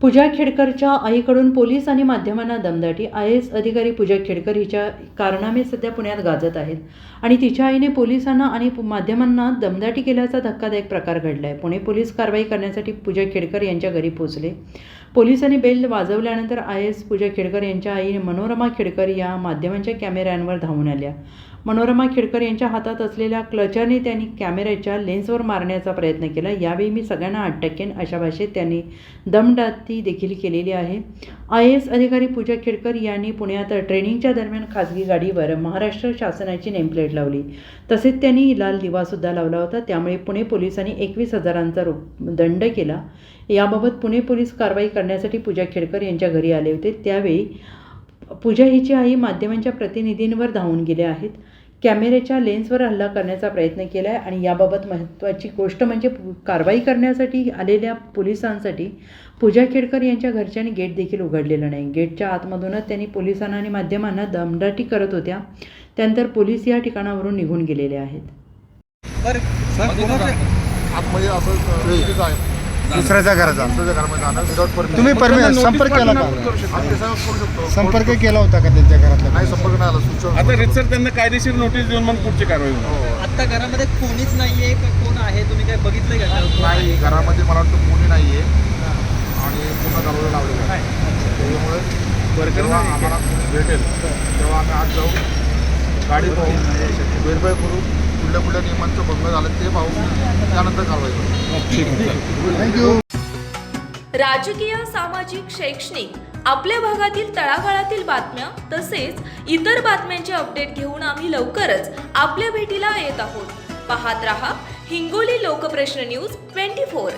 पूजा खेडकरच्या आईकडून पोलीस आणि माध्यमांना दमदाटी. आय एस अधिकारी पूजा खेडकर हिच्या कारनामे सध्या पुण्यात गाजत आहेत आणि तिच्या आईने पोलिसांना आणि पु- माध्यमांना दमदाटी केल्याचा धक्कादायक प्रकार घडला आहे पुणे पोलीस कारवाई करण्यासाठी पूजा खेडकर यांच्या घरी पोचले पोलिसांनी बेल वाजवल्यानंतर आय एस पूजा खेडकर यांच्या आईने मनोरमा खेडकर या माध्यमांच्या कॅमेऱ्यांवर धावून आल्या. मनोरमा खेडकर यांच्या हातात असलेल्या क्लचरने त्यांनी कॅमेऱ्याच्या लेन्सवर मारण्याचा प्रयत्न केला. यावेळी मी सगळ्यांना अटकेन अशा भाषेत त्यांनी दमडात देखील केलेली आहे. आय एस अधिकारी पूजा खेडकर यांनी पुण्यात ट्रेनिंगच्या दरम्यान खाजगी गाडीवर महाराष्ट्र शासनाची नेमप्लेट लावली. तसेच त्यांनी लाल दिवासुद्धा लावला होता. त्यामुळे पुणे पोलिसांनी एकवीस हजारांचा रो दंड केला. याबाबत पुणे पोलीस कारवाई करण्यासाठी पूजा खेडकर यांच्या घरी आले होते. त्यावेळी पूजा हिची आई माध्यमांच्या प्रतिनिधींवर धावून गेले आहेत. कॅमेऱ्याच्या लेन्सवर हल्ला करण्याचा प्रयत्न केला आहे आणि याबाबत महत्त्वाची गोष्ट म्हणजे कारवाई करण्यासाठी आलेल्या पोलिसांसाठी पूजा खेडकर यांच्या घरच्यांनी गेट देखील उघडलेलं नाही. गेटच्या आतमधूनच त्यांनी पोलिसांना आणि माध्यमांना दमदाटी करत होत्या. त्यानंतर पोलीस या ठिकाणावरून निघून गेलेले आहेत. दुसऱ्याच्या घराचा. दुसऱ्याच्या घरामध्ये जाणं विदाउट परमिशन तुम्ही परमिशन संपर्क केला का? आम्ही त्याच्यावर करू शकतो. संपर्क केला होता का त्यांच्या घरातला नाही संपर्क नाही आला. सूचना आता रितसर त्यांना कायदेशीर नोटीस देऊन मग पुढची कारवाई होणार आता घरामध्ये कोणीच नाहीये का कोण आहे? तुम्ही काय बघितलंय का? घरात? नाही घरामध्ये मला वाटतं कोणी नाही आहे आणि पूर्ण दरवाजा लावलेला आहे. त्याच्यामुळे जेव्हा आम्हाला कोणी भेटेल तेव्हा आम्ही आज जाऊ गाडी पाहू व्हेरीफाय करू. कुठल्या कुठल्या नियमांचं भंग झालं ते पाहू त्यानंतर कारवाई करू. थँक्यू राजकीय सामाजिक शैक्षणिक आपल्या भागातील तळागाळातील बातम्या तसेच इतर बातम्यांचे अपडेट घेऊन आम्ही लवकरच आपल्या भेटीला येत आहोत. पाहत रहा Hingoli Lokprashna news twenty four.